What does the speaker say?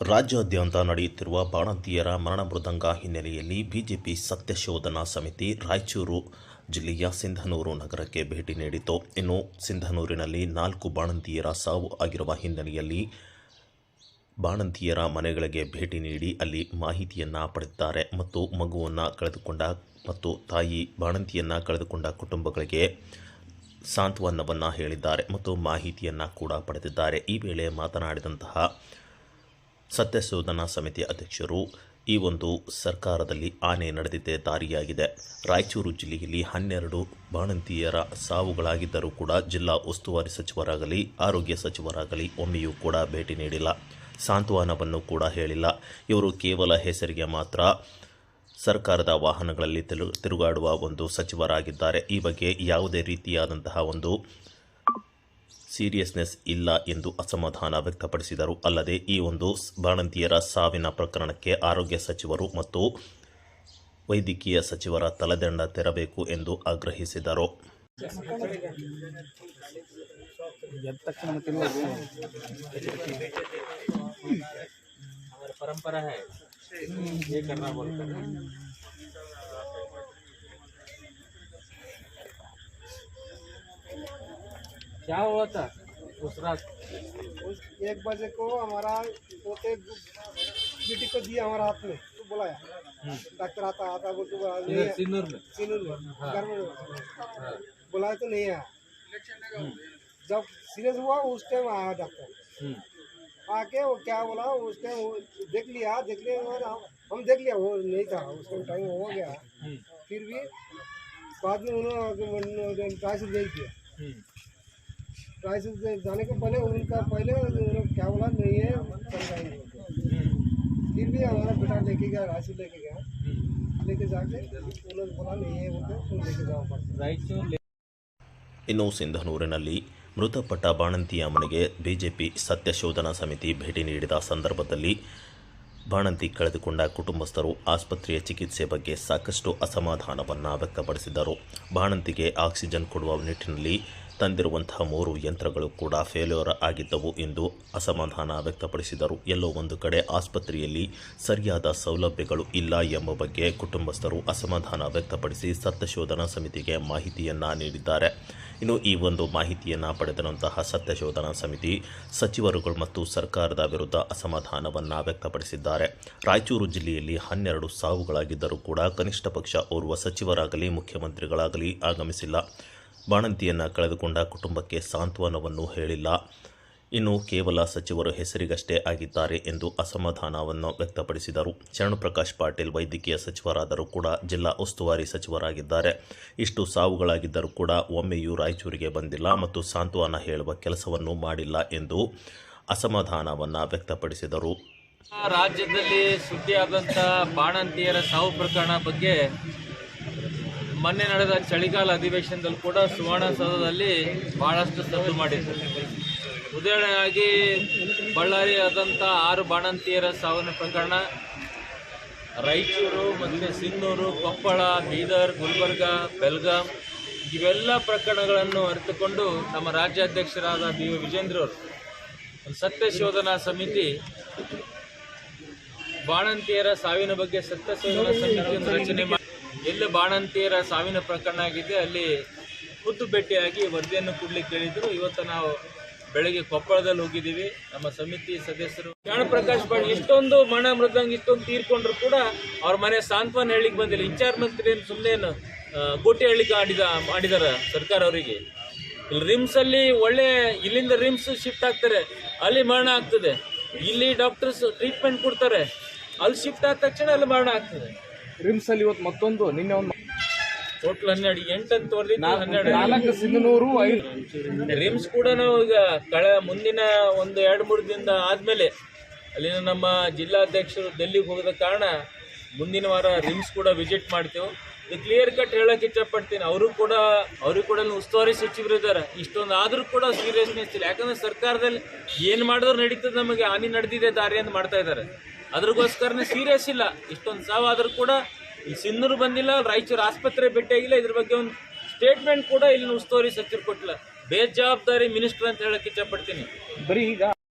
ರಾಜ್ಯಾದ್ಯಂತ ನಡೆಯುತ್ತಿರುವ ಬಾಣಂತಿಯರ ಮರಣ ಮೃದಂಗ ಹಿನ್ನೆಲೆಯಲ್ಲಿ ಬಿಜೆಪಿ ಸತ್ಯಶೋಧನಾ ಸಮಿತಿ ರಾಯಚೂರು ಜಿಲ್ಲೆಯ ಸಿಂಧನೂರು ನಗರಕ್ಕೆ ಭೇಟಿ ನೀಡಿತು ಇನ್ನು ಸಿಂಧನೂರಿನಲ್ಲಿ ನಾಲ್ಕು ಬಾಣಂತಿಯರ ಸಾವು ಆಗಿರುವ ಹಿನ್ನೆಲೆಯಲ್ಲಿ ಬಾಣಂತಿಯರ ಮನೆಗಳಿಗೆ ಭೇಟಿ ನೀಡಿ ಅಲ್ಲಿ ಮಾಹಿತಿಯನ್ನು ಪಡೆದಿದ್ದಾರೆ ಮತ್ತು ಮಗುವನ್ನು ಕಳೆದುಕೊಂಡ ಮತ್ತು ತಾಯಿ ಬಾಣಂತಿಯನ್ನು ಕಳೆದುಕೊಂಡ ಕುಟುಂಬಗಳಿಗೆ ಸಾಂತ್ವನವನ್ನು ಹೇಳಿದ್ದಾರೆ ಮತ್ತು ಮಾಹಿತಿಯನ್ನು ಕೂಡ ಪಡೆದಿದ್ದಾರೆ. ಈ ವೇಳೆ ಮಾತನಾಡಿದಂತಹ ಸತ್ಯಶೋಧನಾ ಸಮಿತಿ ಅಧ್ಯಕ್ಷರು ಈ ಒಂದು ಸರ್ಕಾರದಲ್ಲಿ ಆನೆ ನಡೆದಿದ್ದೇ ದಾರಿಯಾಗಿದೆ. ರಾಯಚೂರು ಜಿಲ್ಲೆಯಲ್ಲಿ ಹನ್ನೆರಡು ಬಾಣಂತಿಯರ ಸಾವುಗಳಾಗಿದ್ದರೂ ಕೂಡ ಜಿಲ್ಲಾ ಉಸ್ತುವಾರಿ ಸಚಿವರಾಗಲಿ, ಆರೋಗ್ಯ ಸಚಿವರಾಗಲಿ ಒಮ್ಮೆಯೂ ಕೂಡ ಭೇಟಿ ನೀಡಿಲ್ಲ. ಸಾಂತ್ವನವನ್ನು ಕೂಡ ಹೇಳಿಲ್ಲ. ಇವರು ಕೇವಲ ಹೆಸರಿಗೆ ಮಾತ್ರ ಸರ್ಕಾರದ ವಾಹನಗಳಲ್ಲಿ ತಿರು ತಿರುಗಾಡುವ ಒಂದು ಸಚಿವರಾಗಿದ್ದಾರೆ. ಈ ಬಗ್ಗೆ ಯಾವುದೇ ರೀತಿಯಾದಂತಹ ಒಂದು ಸೀರಿಯಸ್ನೆಸ್ ಇಲ್ಲ ಎಂದು ಅಸಮಾಧಾನ ವ್ಯಕ್ತಪಡಿಸಿದರು. ಅಲ್ಲದೆ ಈ ಒಂದು ಬಾಣಂತಿಯರ ಸಾವಿನ ಪ್ರಕರಣಕ್ಕೆ ಆರೋಗ್ಯ ಸಚಿವರು ಮತ್ತು ವೈದ್ಯಕೀಯ ಸಚಿವರ ತಲೆದಂಡ ತೆರಬೇಕು ಎಂದು ಆಗ್ರಹಿಸಿದರು. ಎದ್ದ ये करना बोलते हैं क्या हुआ था? उस रात? उस एक बजे को हमारा पोते बेटी को दिया हमारा हाथ में तो बुलाया। हम्म। डॉक्टर आता आता बोलते तो सिनूर में? सिनूर में हाँ। घर में हाँ। बुलाया तो नहीं आया। हम्म। जब सीरियस हुआ उस टाइम आया डॉक्टर। हम्म। आके वो क्या बोला उसने वो देख लिया देख लिया और हम देख लिया वो नहीं था उसको टाइम हो गया। हम्म। फिर भी बाद में उन्होंने ट्राइसेस नहीं किया। हम्म। ट्राइसेस जाने के पहले उनका पहले उन्होंने क्या बोला नहीं है हम्म। फिर भी हमारा बेटा लेके गया राशि लेके गया। लेके जाके उन्होंने बोला नहीं है बोलते तो तुम लेके जाओ। इन सिंधनूर ಮೃತಪಟ್ಟ ಬಾಣಂತಿಯ ಮನೆಗೆ ಬಿಜೆಪಿ ಸತ್ಯಶೋಧನಾ ಸಮಿತಿ ಭೇಟಿ ನೀಡಿದ ಸಂದರ್ಭದಲ್ಲಿ ಬಾಣಂತಿ ಕಳೆದುಕೊಂಡ ಕುಟುಂಬಸ್ಥರು ಆಸ್ಪತ್ರೆಯ ಚಿಕಿತ್ಸೆ ಬಗ್ಗೆ ಸಾಕಷ್ಟು ಅಸಮಾಧಾನವನ್ನು ವ್ಯಕ್ತಪಡಿಸಿದರು ಬಾಣಂತಿಗೆ ಆಕ್ಸಿಜನ್ ಕೊಡುವ ನಿಟ್ಟಿನಲ್ಲಿ ತಂದಿರುವಂತಹ ಮೂರು ಯಂತ್ರಗಳು ಕೂಡ ಫೇಲ್ಯೂರ್ ಆಗಿದ್ದವು ಎಂದು ಅಸಮಾಧಾನ ವ್ಯಕ್ತಪಡಿಸಿದರು. ಎಲ್ಲೋ ಒಂದು ಕಡೆ ಆಸ್ಪತ್ರೆಯಲ್ಲಿ ಸರಿಯಾದ ಸೌಲಭ್ಯಗಳು ಇಲ್ಲ ಎಂಬ ಬಗ್ಗೆ ಕುಟುಂಬಸ್ಥರು ಅಸಮಾಧಾನ ವ್ಯಕ್ತಪಡಿಸಿ ಸತ್ಯಶೋಧನಾ ಸಮಿತಿಗೆ ಮಾಹಿತಿಯನ್ನು ನೀಡಿದ್ದಾರೆ. ಇನ್ನು ಈ ಒಂದು ಮಾಹಿತಿಯನ್ನು ಪಡೆದಿರುವಂತಹ ಸತ್ಯಶೋಧನಾ ಸಮಿತಿ ಸಚಿವರುಗಳು ಮತ್ತು ಸರ್ಕಾರದ ವಿರುದ್ಧ ಅಸಮಾಧಾನವನ್ನು ವ್ಯಕ್ತಪಡಿಸಿದ್ದಾರೆ. ರಾಯಚೂರು ಜಿಲ್ಲೆಯಲ್ಲಿ ಹನ್ನೆರಡು ಸಾವುಗಳಾಗಿದ್ದರೂ ಕೂಡ ಕನಿಷ್ಠ ಪಕ್ಷ ಓರ್ವ ಸಚಿವರಾಗಲಿ, ಮುಖ್ಯಮಂತ್ರಿಗಳಾಗಲಿ ಆಗಮಿಸಿಲ್ಲ. ಬಾಣಂತಿಯನ್ನು ಕಳೆದುಕೊಂಡ ಕುಟುಂಬಕ್ಕೆ ಸಾಂತ್ವನವನ್ನು ಹೇಳಿಲ್ಲ. ಇನ್ನು ಕೇವಲ ಸಚಿವರು ಹೆಸರಿಗಷ್ಟೇ ಆಗಿದ್ದಾರೆ ಎಂದು ಅಸಮಾಧಾನವನ್ನು ವ್ಯಕ್ತಪಡಿಸಿದರು. ಶರಣಪ್ರಕಾಶ್ ಪಾಟೀಲ್ ವೈದ್ಯಕೀಯ ಸಚಿವರಾದರೂ ಕೂಡ ಜಿಲ್ಲಾ ಉಸ್ತುವಾರಿ ಸಚಿವರಾಗಿದ್ದಾರೆ. ಇಷ್ಟು ಸಾವುಗಳಾಗಿದ್ದರೂ ಕೂಡ ಒಮ್ಮೆಯೂ ರಾಯಚೂರಿಗೆ ಬಂದಿಲ್ಲ ಮತ್ತು ಸಾಂತ್ವನ ಹೇಳುವ ಕೆಲಸವನ್ನು ಮಾಡಿಲ್ಲ ಎಂದು ಅಸಮಾಧಾನವನ್ನು ವ್ಯಕ್ತಪಡಿಸಿದರು. ರಾಜ್ಯದಲ್ಲಿ ಸುದ್ದಿಯಾದಂಥ ಬಾಣಂತಿಯರ ಸಾವು ಪ್ರಕರಣ ಬಗ್ಗೆ ಮೊನ್ನೆ ನಡೆದ ಚಳಿಗಾಲ ಅಧಿವೇಶನದಲ್ಲಿ ಕೂಡ ಸುವರ್ಣಸೌಧದಲ್ಲಿ ಬಹಳಷ್ಟು ಸದ್ದು ಮಾಡಿದ್ರು. ಉದಾಹರಣೆಯಾಗಿ ಬಳ್ಳಾರಿ ಆದಂಥ ಆರು ಬಾಣಂತಿಯರ ಸಾವಿನ ಪ್ರಕರಣ. ರಾಯಚೂರು ಮತ್ತು ಸಿನ್ನೂರು, ಕೊಪ್ಪಳ, ಬೀದರ್, ಗುಲ್ಬರ್ಗ, ಬೆಲ್ಗಾಂ ಇವೆಲ್ಲ ಪ್ರಕರಣಗಳನ್ನು ಅರಿತುಕೊಂಡು ನಮ್ಮ ರಾಜ್ಯಾಧ್ಯಕ್ಷರಾದ ಬಿ ವಿ ವಿಜೇಂದ್ರ ಸತ್ಯ ಶೋಧನಾ ಸಮಿತಿ ಬಾಣಂತಿಯರ ಸಾವಿನ ಬಗ್ಗೆ ಸತ್ಯ ಶೋಧನಾ ಸಮಿತಿಯನ್ನು ರಚನೆ ಮಾಡಿ ಎಲ್ಲಿ ಬಾಣಂತಿಯರ ಸಾವಿನ ಪ್ರಕರಣ ಆಗಿದೆ ಅಲ್ಲಿ ಖುದ್ದು ಭೇಟಿಯಾಗಿ ವರದಿಯನ್ನು ಕೊಡ್ಲಿಕ್ಕೆ ಹೇಳಿದ್ರು. ಇವತ್ತು ನಾವು ಬೆಳಗ್ಗೆ ಕೊಪ್ಪಳದಲ್ಲಿ ಹೋಗಿದ್ದೀವಿ. ನಮ್ಮ ಸಮಿತಿ ಸದಸ್ಯರು ಪ್ರಕಾಶ್ ಬಾಳ್ ಇಷ್ಟೊಂದು ಮಣ ಮೃದಂಗ ಇಷ್ಟೊಂದು ತೀರ್ಕೊಂಡ್ರು ಕೂಡ ಅವ್ರ ಮನೆ ಸಾಂತ್ವನ ಹೇಳಿಕ್ ಬಂದಿಲ್ಲ. ಇನ್ಚಾರ್ಜ್ ಮಂತ್ರಿ ಏನು ಸುಮ್ಮನೆ ಗೋಟಿ ಹೇಳಿಕೆ ಆಡಿದ ಮಾಡಿದಾರ ಸರ್ಕಾರ ಅವರಿಗೆ. ಇಲ್ಲಿ ರಿಮ್ಸ್ ಅಲ್ಲಿ ಒಳ್ಳೆ, ಇಲ್ಲಿಂದ ರಿಮ್ಸ್ ಶಿಫ್ಟ್ ಆಗ್ತಾರೆ. ಅಲ್ಲಿ ಮರಣ ಆಗ್ತದೆ. ಇಲ್ಲಿ ಡಾಕ್ಟರ್ಸ್ ಟ್ರೀಟ್ಮೆಂಟ್ ಕೊಡ್ತಾರೆ. ಅಲ್ಲಿ ಶಿಫ್ಟ್ ಆದ ತಕ್ಷಣ ಅಲ್ಲಿ ಮರಣ ಆಗ್ತದೆ. ರಿಮ್ಸ್ ಅಲ್ಲಿ ಇವತ್ತು ಮತ್ತೊಂದು, ನಿನ್ನೆ ಒಂದು ಟೋಟಲ್ ಹನ್ನೆರಡು ಎಂಟಂತ ಅಂತ ಹನ್ನೆರಡು. ನಾಲ್ಕು ಸಿಂಧನೂರು ಐದು ರಿಮ್ಸ್ ಕೂಡ ನಾವು ಈಗ ಕಳ ಮುಂದಿನ ಒಂದು ಎರಡು ಮೂರು ದಿನದ ಆದ್ಮೇಲೆ ಅಲ್ಲಿನ ನಮ್ಮ ಜಿಲ್ಲಾಧ್ಯಕ್ಷರು ಡೆಲ್ಲಿಗೆ ಹೋಗದ ಕಾರಣ ಮುಂದಿನ ವಾರ ರಿಮ್ಸ್ ಕೂಡ ವಿಸಿಟ್ ಮಾಡ್ತೇವೆ. ಇದು ಕ್ಲಿಯರ್ ಕಟ್ ಹೇಳಕ್ಕೆ ಇಷ್ಟಪಡ್ತೀನಿ. ಅವರು ಕೂಡ ಅವರು ಕೂಡ ಉಸ್ತುವಾರಿ ಸಚಿವರು ಇದ್ದಾರೆ. ಇಷ್ಟೊಂದು ಆದರೂ ಕೂಡ ಸೀರಿಯಸ್ನೆಸ್ ಇಲ್ಲ. ಯಾಕಂದ್ರೆ ಸರ್ಕಾರದಲ್ಲಿ ಏನು ಮಾಡಿದ್ರು ನಡೀತದೆ ನಮಗೆ ಹಾನಿ ನಡೆದಿದೆ ದಾರಿ ಅಂತ ಮಾಡ್ತಾ ಇದ್ದಾರೆ. ಅದ್ರಗೋಸ್ಕರನೇ ಸೀರಿಯಸ್ ಇಲ್ಲ. ಇಷ್ಟೊಂದು ಸಾವಾದರೂ ಕೂಡ ಈ ಸಿನ್ನೂರು ಬಂದಿಲ್ಲ, ರಾಯಚೂರು ಆಸ್ಪತ್ರೆ ಭೇಟಿಯಾಗಿಲ್ಲ ಇದ್ರ ಬಗ್ಗೆ ಒಂದು ಸ್ಟೇಟ್ಮೆಂಟ್ ಕೂಡ ಇಲ್ಲಿ ಉಸ್ತುವಾರಿ ಸಚಿವರು ಕೊಟ್ಟಿಲ್ಲ. ಬೇಜವಾಬ್ದಾರಿ ಮಿನಿಸ್ಟರ್ ಅಂತ ಹೇಳಕ್ಕೆ ಇಚ್ಛಪಡ್ತೀನಿ ಬರೀ ಈಗ